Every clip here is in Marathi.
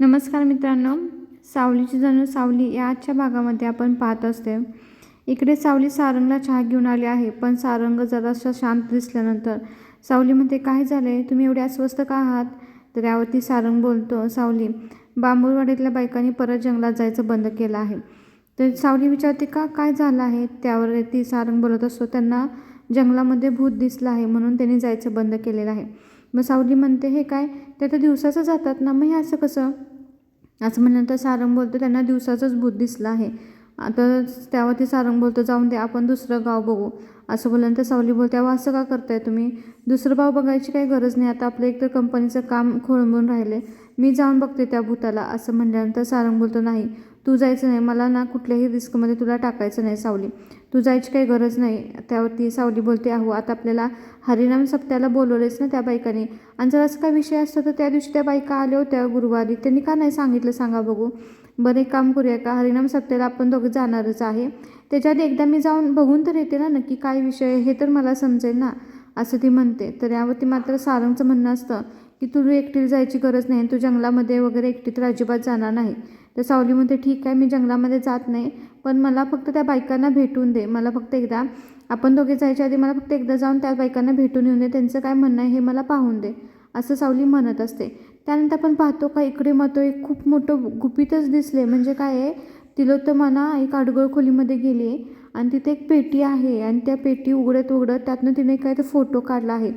नमस्कार मित्रांनो सावलीची जणू सावली या आजच्या भागामध्ये आपण पाहत असते. इकडे सावली सारंगला चहा घेऊन आली आहे पण सारंग जरासं शांत दिसल्यानंतर सावली म्हणते काय झाले तुम्ही एवढे अस्वस्थ का आहात? तर यावरती सारंग बोलतो सावली बांबूरवाडीतल्या बायकांनी परत जंगलात जायचं बंद केलं आहे. तर सावली विचारते का काय झालं आहे? त्यावर ती सारंग बोलत असतो त्यांना जंगलामध्ये भूत दिसलं आहे म्हणून त्यांनी जायचं बंद केलेलं आहे. मग सावली म्हणते हे काय? ते तर दिवसाचं जातात ना मग हे असं कसं? असं म्हणल्यानंतर सारंग बोलतो त्यांना दिवसाचंच भूत दिसलं आहे. आता त्यावरती सारंग बोलतो जाऊन दे आपण दुसरं गाव बघू. असं बोलल्यानंतर सावली बोलते अहो असं का करताय तुम्ही? दुसरं गाव बघायची काही गरज नाही. आता आपलं एकतर कंपनीचं काम खोळंबून राहिले. मी जाऊन बघते त्या भूताला. असं म्हणल्यानंतर सारंग बोलतो नाही तू जायचं नाही. मला ना कुठल्याही रिस्कमध्ये तुला टाकायचं नाही सावली. तू जायची काही गरज नाही. त्यावरती सावली बोलते अहो आता आपल्याला हरिनाम सप्त्याला बोलवलेच ना त्या बायकाने. आणि जर असं काय विषय असतो तर त्या दिवशी त्या बायका आल्या होत्या गुरुवारी. त्यांनी का नाही सांगितलं? सांगा बघू. बरं एक काम करूया का? हरिनाम सप्त्याला आपण दोघं जाणारच आहे. त्याच्यात एकदा मी जाऊन बघून तर येते ना नक्की काय विषय आहे हे तर मला समजेल ना असं ती म्हणते. तर यावरती मात्र सारंगचं म्हणणं असतं की तुझी एकटीला जायची गरज नाही तू जंगलामध्ये वगैरे एकटीत अजिबात जाणार नाही. तर सावली म्हणते ठीक आहे मी जंगलामध्ये जात नाही पण मला फक्त त्या बायकांना भेटून दे. मला फक्त एकदा आपण दोघे जायच्या आधी मला फक्त एकदा जाऊन त्या बायकांना भेटून येऊन दे. त्यांचं काय म्हणणं आहे हे मला पाहून दे. असं सावली म्हणत असते. त्यानंतर आपण पाहतो का इकडे मात्र एक खूप मोठं गुपितच दिसले म्हणजे काय आहे तिलोत्तमाना एक अडगळ खोलीमध्ये गेली आहे आणि तिथे एक पेटी आहे आणि त्या पेटी उघडत उघडत त्यातनं तिने काय ते फोटो काढला आहे.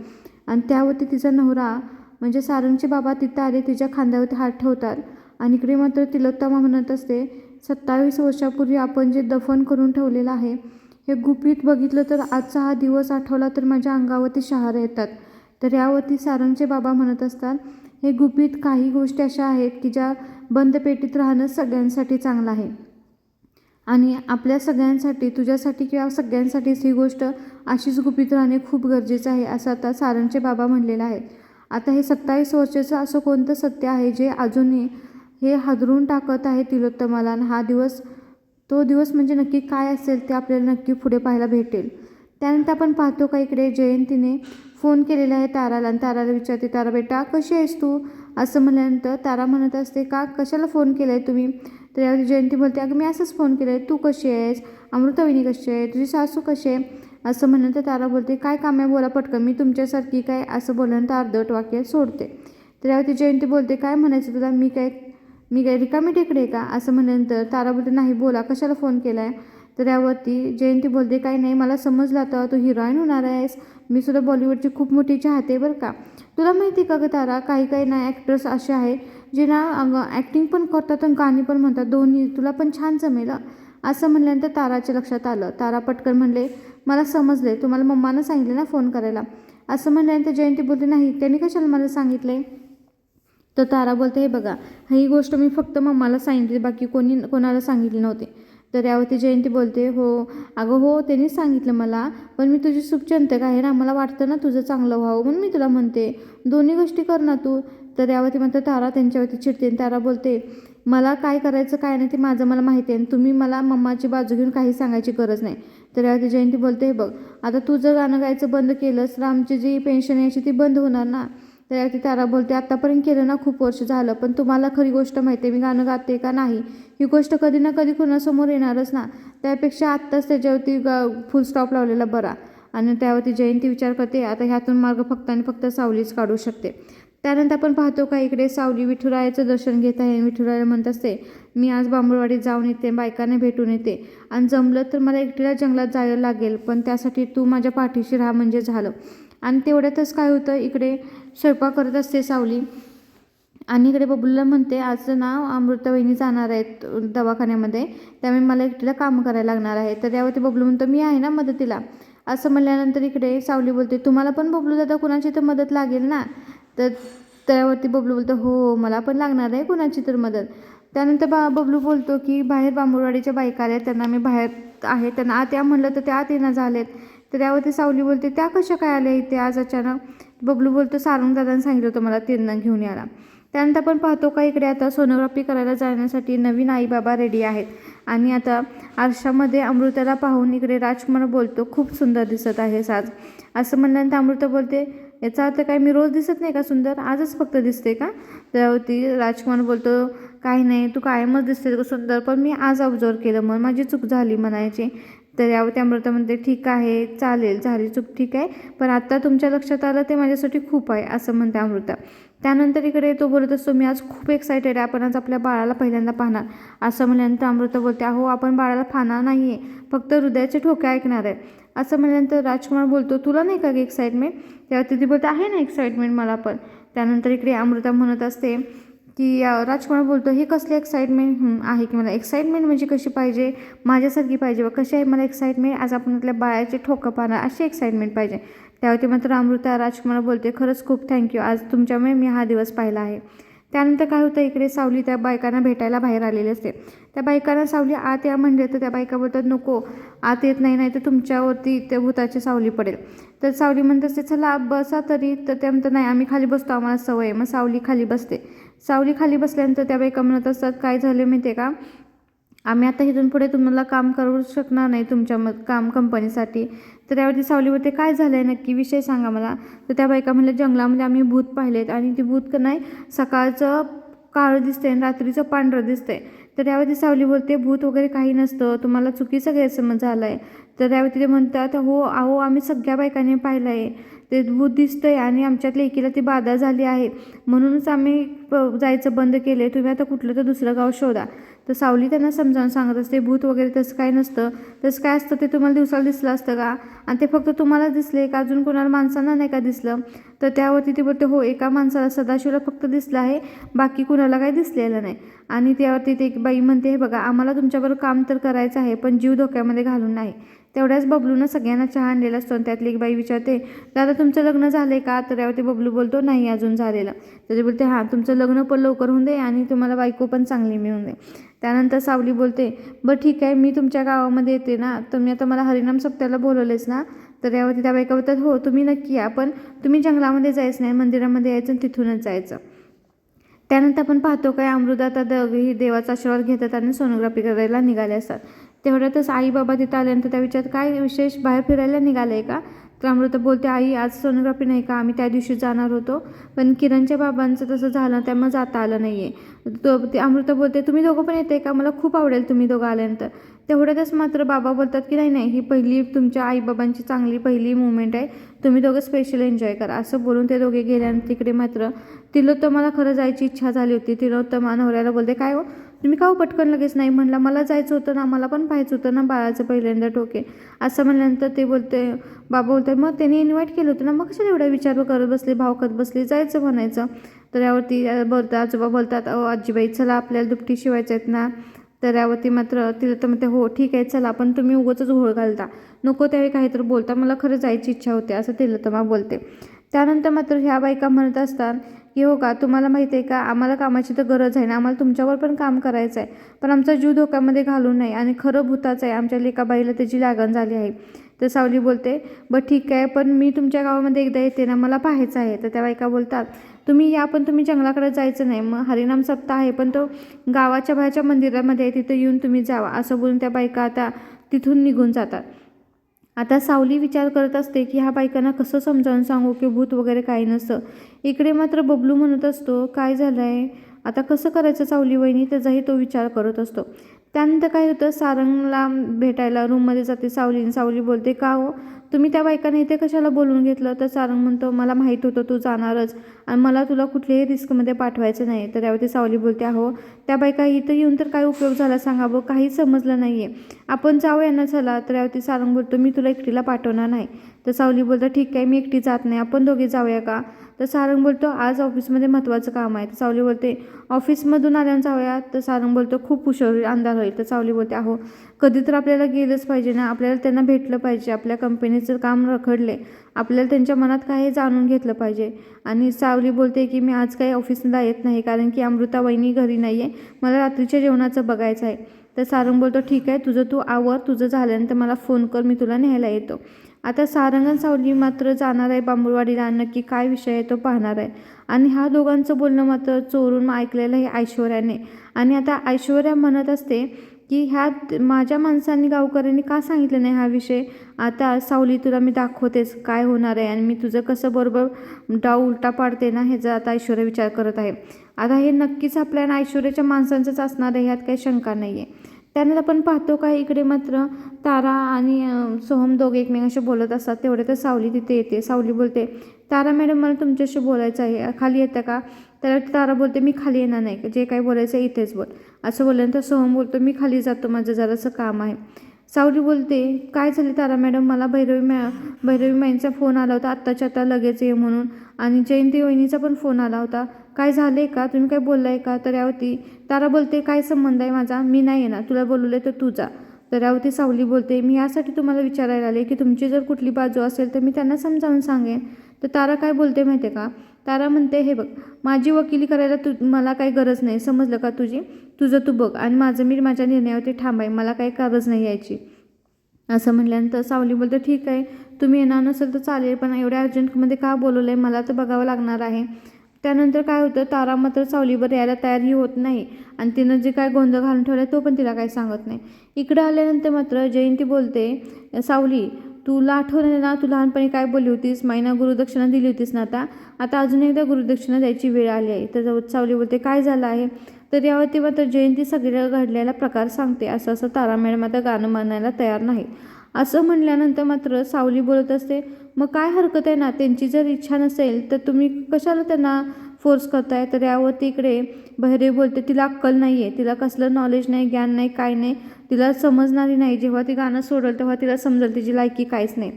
आणि त्यावरती तिचा नवरा म्हणजे सारंगचे बाबा तिथं आले तिच्या खांद्यावरती हात ठेवतात. आणि इकडे मात्र तिलोत्तमा म्हणत असते सत्तावीस वर्षापूर्वी आपण जे दफन करून ठेवलेलं आहे हे गुपित बघितलं तर आजचा हा दिवस आठवला तर माझ्या अंगावरती शहार येतात. तर यावरती सारंगचे बाबा म्हणत असतात हे गुपित काही गोष्टी अशा आहेत की ज्या बंद पेटीत राहणं सगळ्यांसाठी चांगलं आहे. आणि आपल्या सगळ्यांसाठी तुझ्यासाठी किंवा सगळ्यांसाठीच ही गोष्ट अशीच गुपित राहणे खूप गरजेचं आहे असं आता सारंगचे बाबा म्हणलेलं आहे आता हे सत्तावीस वर्षाचं असं कोणतं सत्य आहे जे अजूनही हे हादरून टाकत आहे तिलोत्तमाला आणि हा दिवस तो दिवस म्हणजे नक्की काय असेल ते आपल्याला नक्की पुढे पाहायला भेटेल. त्यानंतर आपण पाहतो का इकडे जयंतीने फोन केलेला आहे ताराला आणि ताराला विचारते तारा बेटा कशी आहेस तू? असं म्हणल्यानंतर तारा म्हणत असते का कशाला फोन केला आहे तुम्ही? तर यावेळी जयंती बोलते अगं मी असंच फोन केला आहे तू कशी आहेस? अमृतवहिनी कशी आहे? तुझी सासू कशी आहे? असं म्हणल्यानंतर तारा बोलते काय काम आहे? बोला पटकन मी तुमच्यासारखी काय? असं बोलल्यानंतर अर्धवट वाक्य सोडते. तर यावरती जयंती बोलते काय म्हणायचं तुला? मी काय मी काय रिकामी टेकडे का? असं म्हणल्यानंतर तारा बोलते नाही बोला कशाला फोन केला आहे तर यावरती जयंती बोलते काही नाही मला समजलं आता तू हिरोईन होणार आहेस. मी सुद्धा बॉलिवूडची खूप मोठी चाहते बरं का. तुला माहिती का गं तारा काही काही ना ॲक्टर्स असे आहेत जे ना ॲक्टिंग पण करतात आणि गाणी पण म्हणतात दोन्ही तुला पण छान जमेल असं म्हणल्यानंतर ताराच्या लक्षात आलं. तारा पटकन म्हणले मला समजले तुम्हाला मम्मानं सांगितले ना फोन करायला. असं म्हणल्यानंतर जयंती बोलली नाही त्यांनी कशाला मला सांगितले तर तारा बोलते हे बघा ही गोष्ट मी फक्त मम्माला सांगितली बाकी कोणी कोणाला सांगितली नव्हती. तर यावरती जयंती बोलते हो अगं हो त्यांनी सांगितलं मला पण मी तुझी सुपचंतक आहे ना मला वाटतं ना तुझं चांगलं व्हावं म्हणून मी तुला म्हणते. दोन्ही गोष्टी कर ना तू. तर यावरती म्हणतं तारा त्यांच्यावरती चिडते. आणि तारा बोलते मला काय करायचं काय नाही ते माझं मला माहिती आहे आणि तुम्ही मला मम्माची बाजू घेऊन काही सांगायची गरज नाही. तर यावरती जयंती बोलते हे बघ आता तू जर गाणं गायचं बंद केलंस तर आमची जी पेन्शन यायची ती बंद होणार ना. तर तारा बोलते आत्तापर्यंत केलं ना खूप वर्ष झालं पण तुम्हाला खरी गोष्ट माहिती आहे मी गाणं गाते का नाही? ही गोष्ट कधी ना कधी कोणासमोर येणारच ना. त्यापेक्षा आत्ताच त्याच्यावरती ग फुल स्टॉप लावलेला बरा. आणि त्यावरती जयंती विचार करते आता ह्यातून मार्ग फक्त आणि फक्त सावलीच काढू शकते. त्यानंतर आपण पाहतो का इकडे सावली विठुरायाचं दर्शन घेत आहे विठुराया म्हणत असते मी आज बांबुळवाडीत जाऊन येते बायकांना भेटून येते. आणि जमलं तर मला एकटीला जंगलात जायला लागेल पण त्यासाठी तू माझ्या पाठीशी राहा म्हणजे झालं. आणि तेवढ्यातच काय होतं इकडे स्वयंपाक करत असते सावली. आणि इकडे बबलूला म्हणते आज ना अमृतावहिनी जाणार आहेत दवाखान्यामध्ये. त्यामुळे मला एकटीला काम करायला लागणार आहे. तर यावरती बबलू म्हणतो मी आहे ना मदतीला. असं म्हणल्यानंतर इकडे सावली बोलते तुम्हाला पण बबलू दादा कुणाची तर मदत लागेल ना? तर त्यावरती बबलू बोलतो हो मला पण लागणार आहे कुणाची तर मदत. त्यानंतर बा बबलू बोलतो की बाहेर बांबुरवाडीच्या बायका आल्या त्यांना मी बाहेर आहे त्यांना आत या म्हणलं तर त्या आत येणं झालेत. तर त्यावरती सावली बोलते त्या कशा काय आल्या इथे आज अचानक? बबलू बोलतो सारंग दादाने सांगितलं होतं मला त्यांना घेऊन यायला. त्यानंतर आपण पाहतो का इकडे आता सोनोग्राफी करायला जाण्यासाठी नवीन आईबाबा रेडी आहेत. आणि आता आरशामध्ये अमृताला पाहून इकडे राजकुमार बोलतो खूप सुंदर दिसत आहे साज. असं म्हणल्यानंतर अमृता बोलते याचा अर्थ काय मी रोज दिसत नाही का सुंदर? आजच फक्त दिसते का? त्यावरती राजकुमार बोलतो काही नाही तू कायमच दिसते सुंदर? पण मी आज ऑब्झर्व केलं मग माझी चूक झाली म्हणायची. तर यावरती अमृता म्हणते ठीक आहे चालेल झाली चूक ठीक आहे. पण आत्ता तुमच्या लक्षात आलं ते माझ्यासाठी खूप आहे असं म्हणते अमृता. त्यानंतर इकडे तो बोलत असतो मी आज खूप एक्सायटेड आहे आपण आज आपल्या बाळाला पहिल्यांदा पाहणार. असं म्हणल्यानंतर अमृता बोलते अहो आपण बाळाला पाहणार नाही आहे फक्त हृदयाचे ठोके ऐकणार आहे. असं म्हणल्यानंतर राजकुमार बोलतो तुला नाही का एक्साइटमेंट तेव्हा तिथे बोलते आहे ना एक्साइटमेंट मला पण. त्यानंतर इकडे अमृता म्हणत असते की राजकुमार बोलतो हे कसली एक्साइटमेंट आहे की मला? एक्साइटमेंट म्हणजे कशी पाहिजे? माझ्यासारखी पाहिजे व कशी आहे मला एक्साइटमेंट आज आपण आपल्या बाळाचे ठोकं पाहणार अशी एक्साइटमेंट पाहिजे. त्यावरती मात्र अमृता राजकुमार बोलते खरंच खूप थँक्यू आज तुमच्यामुळे मी हा दिवस पाहिला आहे. त्यानंतर काय होतं इकडे सावली त्या बायकांना भेटायला बाहेर आलेली असते. त्या बायकांना सावली आत या म्हणले तर त्या बायका बोलतात नको. आत येत नाही नाही तर तुमच्यावरती त्या भूताची सावली पडेल. तर सावली म्हणत असते चला बसा तरी. तर त्या म्हणतात नाही आम्ही खाली बसतो आम्हाला सवय आहे. मग सावली खाली बसते. सावली खाली बसल्यानंतर त्या बायका म्हणत असतात काय झालं माहिती आहे का? आम्ही आता इथून पुढे तुम्हाला काम करू शकणार नाही तुमच्या म काम कंपनीसाठी. तर त्यावरती सावलीवरती काय झालं आहे नक्की विषय सांगा मला. तर त्या बायका म्हणल्या जंगलामध्ये आम्ही भूत पाहिलेत आणि ती भूत का नाही सकाळचं काळं दिसते आणि रात्रीचं पांढरं दिसतंय. तर त्यावरती सावली बोलते भूत वगैरे काही नसतं तुम्हाला चुकीचा गैरसमज झाला आहे तर त्यावरती ते म्हणतात हो अहो आम्ही सगळ्या बायकांनी पाहिलं आहे ते भूत दिसतं आहे आणि आमच्यातल्या एकीला ती बाधा झाली आहे. म्हणूनच आम्ही प- जायचं बंद केलं आहे तुम्ही आता कुठलं तर दुसरं गाव शोधा. तर सावली त्यांना समजावून सांगत असते भूत वगैरे तसं काय नसतं. तसं काय असतं ते तुम्हाला दिवसाला दिसलं असतं का? आणि ते फक्त तुम्हाला दिसले का? अजून कोणाला माणसांना नाही का दिसलं? तर त्यावरती ती बोलते हो एका माणसाला सदाशिवला फक्त दिसलं आहे बाकी कुणाला काही दिसलेलं नाही. आणि त्यावरती ते एक बाई म्हणते हे बघा आम्हाला तुमच्याबरोबर काम तर करायचं आहे पण जीव धोक्यामध्ये घालून नाही. तेवढ्याच बबलूनं सगळ्यांना चहा आणलेला असतो. आणि त्यातली एक बाई विचारते दादा तुमचं लग्न झालं आहे का? तर त्यावरती बबलू बोलतो नाही अजून झालेलं. तर ते बोलते हां तुमचं लग्न पण लवकर होऊन दे आणि तुम्हाला बायको पण चांगली मिळून दे. त्यानंतर सावली बोलते बरं ठीक आहे मी तुमच्या गावामध्ये येते ना. तुम्ही आता मला हरिनाम सप्त्याला बोलवलेच ना तर यावरती त्या बायका बोलतात हो तुम्ही नक्की या पण तुम्ही जंगलामध्ये जायचं नाही मंदिरामध्ये यायचं आणि तिथूनच जायचं. त्यानंतर आपण पाहतो काय अमृता आता ही देवाचा आशीर्वाद घेतात आणि सोनोग्राफी करायला निघाले असतात. तेवढ्यातच आई बाबा तिथं आल्यानंतर त्या विचारात काय विशेष बाहेर फिरायला निघाले आहे का? तर अमृता बोलते आई आज सोनोग्राफी नाही का? आम्ही त्या दिवशी जाणार होतो. पण किरणच्या बाबांचं तसं झालं त्यामुळे जाता आलं नाही आहे तो ते अमृता बोलते तुम्ही दोघं पण येते का? मला खूप आवडेल तुम्ही दोघं आल्यानंतर. तेवढ्यातच मात्र बाबा बोलतात की नाही नाही ही पहिली तुमच्या आईबाबांची चांगली पहिली मुवमेंट आहे. तुम्ही दोघं स्पेशल एन्जॉय करा. असं बोलून ते दोघे गेल्यानंतर तिकडे मात्र तिलोत्तमाला खरं जायची इच्छा झाली होती. तिलोत्तमा नवऱ्याला बोलते काय हो? तुम्ही का हो पटकन लगेच नाही म्हणला? मला जायचं होतं ना मला पण पाहायचं होतं ना बाळाचं पहिल्यांदा टोके असं म्हणल्यानंतर ते बोलते बाबा बोलतात मग त्यांनी इन्व्हाइट केलं होतं ना मग कशाला एवढा विचार करत बसले भाव करत बसले? जायचं म्हणायचं. तर यावरती बोलतात आजोबा बोलतात आजीबाई चला आपल्याला दुपटी शिवायच्या आहेत ना. तर यावरती मात्र तिला तर म्हणते हो ठीक आहे चला पण तुम्ही उगाच घोळ घालता. नको त्यावेळी काहीतरी बोलता मला खरं जायची इच्छा होते असं तिलोत्तमा बोलते. त्यानंतर मात्र ह्या बायका म्हणत असतात की हो का तुम्हाला माहिती आहे का आम्हाला कामाची तर गरज आहे ना आम्हाला तुमच्यावर पण काम करायचं आहे. पण आमचा जीव धोक्यामध्ये घालू नये आणि खरं भूताचं आहे आमच्या लेकाबाईला त्याची लागण झाली आहे. तर सावली बोलते बरं ठीक आहे पण मी तुमच्या गावामध्ये एकदा येते ना मला पाहायचं आहे. तर त्या बायका बोलतात तुम्ही या पण तुम्ही जंगलाकडे जायचं नाही मग हरिनाम सप्ताह आहे पण तो गावाच्या बाहेरच्या मंदिरामध्ये आहे तिथं येऊन तुम्ही जावा. असं बोलून त्या बायका आता तिथून निघून जातात. आता सावली विचार करत असते की ह्या बायकांना कसं समजावून सांगू की भूत वगैरे काही नसतं. इकडे मात्र बबलू म्हणत असतो काय झालं आहे आता कसं करायचं सावली वहिनी? त्याचाही तो विचार करत असतो. त्यानंतर काय होतं? सारंगला भेटायला रूममध्ये जाते सावली आणि सावली बोलते का हो? तुम्ही त्या बायकाने इथे कशाला बोलवून घेतलं? तर सारंग म्हणतो मला माहीत होतं तू जाणारच आणि मला तुला कुठल्याही रिस्कमध्ये पाठवायचं नाही. तर त्यावरती सावली बोलते अहो त्या बायका इथं येऊन तर काय उपयोग झाला सांगा बघ काही समजलं नाही आहे आपण जाऊया ना चला. तर यावरती सारंग बोलतो मी तुला एकटीला पाठवणार नाही. तर सावली बोलतो ठीक आहे मी एकटी जात नाही. आपण दोघे जाऊया का? तर सारंग बोलतो आज ऑफिसमध्ये महत्त्वाचं काम आहे. तर सावली बोलते ऑफिसमधून आल्यानं जाऊया. तर सारंग बोलतो खूप उशीर होईल अंधार होईल. तर सावली बोलते अहो कधी तर आपल्याला गेलंच पाहिजे ना आपल्याला त्यांना भेटलं पाहिजे आपल्या कंपनीचं काम रखडले आपल्याला त्यांच्या मनात काय हे जाणून घेतलं पाहिजे. आणि सावली बोलते की मी आज काही ऑफिसला येत नाही कारण की अमृता वहिनी घरी नाही आहे मला रात्रीच्या जेवणाचं बघायचं आहे. तर सारंग बोलतो ठीक आहे तुझं तू आवर तुझं झाल्यानंतर मला फोन कर मी तुला न्यायला येतो. आता सारंग आणि सावली मात्र जाणार आहे बांबुळवाडीला नक्की काय विषय आहे तो पाहणार आहे. आणि ह्या दोघांचं बोलणं मात्र चोरून ऐकलेलं आहे ऐश्वर्याने. आणि आता ऐश्वर्या म्हणत असते की ह्या माझ्या माणसांनी गावकऱ्यांनी का सांगितलं नाही हा विषय? आता सावली तुला मी दाखवतेच काय होणार आहे आणि मी तुझं कसं बरोबर डाव उलटा पाडते ना ह्याचा आता ऐश्वर्या विचार करत आहे. आता हे नक्कीच आपल्या ऐश्वर्याच्या माणसांचंच असणार आहे ह्यात काही शंका नाही आहे त्यानंतर आपण पाहतो का इकडे मात्र तारा आणि सोहम दोघे एकमेकांशी बोलत असतात तेवढे तर सावली तिथे येते. सावली बोलते तारा मॅडम मला तुमच्याशी बोलायचं आहे. खाली येतं का? तर तारा बोलते मी खाली येणार नाही. जे काही बोलायचं आहे इथेच बोल. असं बोलल्यानंतर सोहम बोलतो मी खाली जातो माझं जरासं काम आहे. सावली बोलते काय झाले तारा मॅडम? मला भैरवी मॅ भैरवी माईंचा फोन आला होता. आत्ताच्या आता लगेच ये म्हणून. आणि जयंती वहिनीचा पण फोन आला होता. काय झाले का? तुम्ही काय बोललाय का? तर यावती तारा बोलते काय संबंध आहे माझा? मी नाही येणार. तुला बोलवलं तर तू जा. तर यावरती सावली बोलते मी यासाठी तुम्हाला विचारायला आले की तुमची जर कुठली बाजू असेल तर मी त्यांना समजावून सांगेन. तर तारा काय बोलते माहिती आहे का? तारा म्हणते हे बघ माझी वकिली करायला तू मला काही गरज नाही. समजलं का तुझी? तुझं तू बघ. आणि माझं मी माझ्या निर्णयावरती ठाम आहे. मला काही गरज नाही यायची. असं म्हटल्यानंतर सावली बोलतं ठीक आहे. तुम्ही येणार नसेल तर चालेल पण एवढ्या अर्जंटमध्ये का बोलवलं आहे मला तर बघावं लागणार आहे. त्यानंतर काय होतं? तारा मात्र सावलीवर यायला तयारही होत नाही. आणि तिनं जे काय गोंधळ घालून ठेवला तो पण तिला काही सांगत नाही. इकडं आल्यानंतर मात्र जयंती बोलते सावली तुला आठवण आहे ना तू लहानपणी काय बोलली होतीस? माईना गुरुदक्षिणा दिली होतीस ना आता? आता अजून एकदा गुरुदक्षिणा द्यायची वेळ आली आहे. तर सावली बोलते काय झालं आहे? तर यावरती मात्र जयंती सगळ्या घडलेला प्रकार सांगते. असं असं तारा मॅडम आता गाणं म्हणायला तयार नाही. असं म्हणल्यानंतर मात्र सावली बोलत असते मग काय हरकत आहे ना? त्यांची जर इच्छा नसेल तर तुम्ही कशाला त्यांना फोर्स करताय? तर यावरती इकडे बहिरे बोलते तिला अक्कल नाही आहे तिला कसलं नॉलेज नाही ज्ञान नाही काय नाही. तिला समजणारी नाही. जेव्हा ती गाणं सोडल तेव्हा तिला समजेल तिची लायकी काहीच नाही.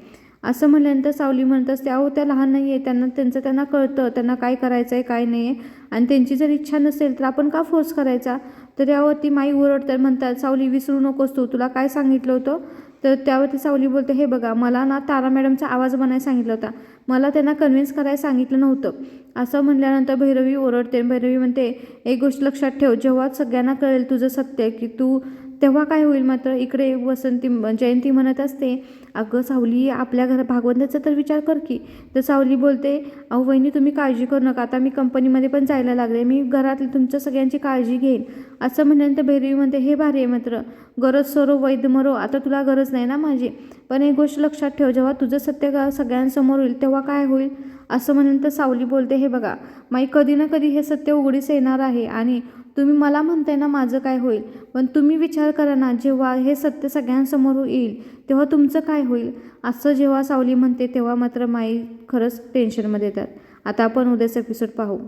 असं म्हणल्यानंतर सावली म्हणत असते अहो त्या लहान नाही आहे त्यांना त्यांचं त्यांना कळतं. त्यांना काय करायचं आहे काय नाही आहे आणि त्यांची जर इच्छा नसेल तर आपण का फोर्स करायचा? तर यावरती माई ओरडतात म्हणतात सावली विसरू नकोस तू. तुला काय सांगितलं होतं? तर त्यावरती सावली बोलते हे बघा मला ना तारा मॅडमचा आवाज बनायला सांगितला होता. मला त्यांना कन्व्हिन्स करायला सांगितलं नव्हतं. असं म्हणल्यानंतर भैरवी ओरडते. भैरवी म्हणते एक गोष्ट लक्षात ठेव. जेव्हा सगळ्यांना कळेल तुझं सत्य की तू तेव्हा काय होईल मात्र? इकडे वसंती जयंती म्हणत असते. अगं सावली आपल्या घर भागवंताचा तर विचार कर की. तर सावली बोलते अहो वहिनी तुम्ही काळजी करू नका. आता मी कंपनीमध्ये पण जायला लागले. मी घरातली तुमच्या सगळ्यांची काळजी घेईन. असं म्हणल्यानंतर भैरवी म्हणते हे भारी आहे मात्र. गरज सरो वैद्य मरो. आता तुला गरज नाही ना माझी. पण एक गोष्ट लक्षात ठेव. जेव्हा तुझं सत्य सगळ्यांसमोर होईल तेव्हा काय होईल? असं म्हणल्यानंतर सावली बोलते हे बघा माई कधी ना कधी हे सत्य उघडीस येणार आहे. आणि तुम्ही मला म्हणताय ना माझं काय होईल. पण तुम्ही विचार करा ना जेव्हा हे सत्य सगळ्यांसमोर येईल तेव्हा तुमचं काय होईल? असं जेव्हा सावली म्हणते तेव्हा मात्र माई खरंच टेन्शनमध्ये येतात. आता आपण उद्याचा एपिसोड पाहू.